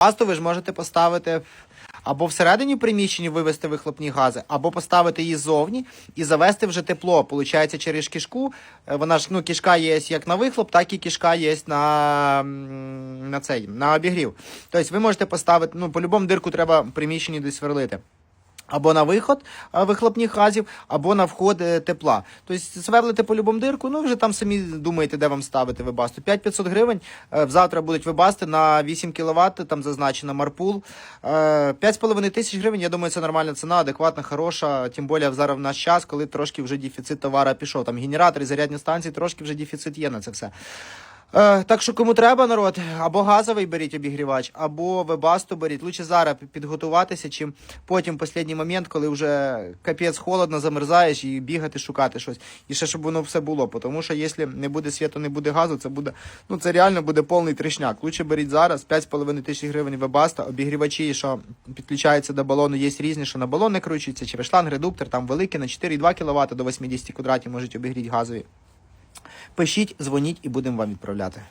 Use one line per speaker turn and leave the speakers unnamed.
Басту ви ж можете поставити або всередині приміщення вивести вихлопні гази, або поставити її ззовні і завести вже тепло. Получається, через кишку. е, Вона ж ну, кішка є як на вихлоп, так і кішка є на, на цей на обігрів. Тобто ви можете поставити, ну, по-любому дирку треба приміщенні десь сверлити. Або на виход е, вихлопних газів, або на вход е, тепла. Тобто сверлите по любому дирку, ну вже там самі думаєте, де вам ставити вибасту. 5500 гривень е, завтра будуть вибасти на 8 кВт, там зазначено Марпул. Е, 5,5 тисяч гривень, я думаю, це нормальна ціна, адекватна, хороша. Тим більше зараз в наш час, коли трошки вже дефіцит товару пішов. Там генератори, зарядні станції, трошки вже дефіцит є на це все. Е, так що кому треба, народ, або газовий беріть обігрівач, або вебасту беріть. Лучше зараз підготуватися, чим потім в останній момент, коли вже капець холодно, замерзаєш і бігати, шукати щось. І ще щоб воно все було. Тому що якщо не буде світу, не буде газу, це буде, ну це реально буде повний тришняк. Лучше беріть зараз 5,5 тисяч гривень вебаста, обігрівачі, що підключаються до балону, є різні, що на балон не кручуються, через шланг, редуктор, там великі на 4,2 кВт до 80 квадратів можуть обігріти газові. Пишіть, дзвоніть і будемо вам відправляти.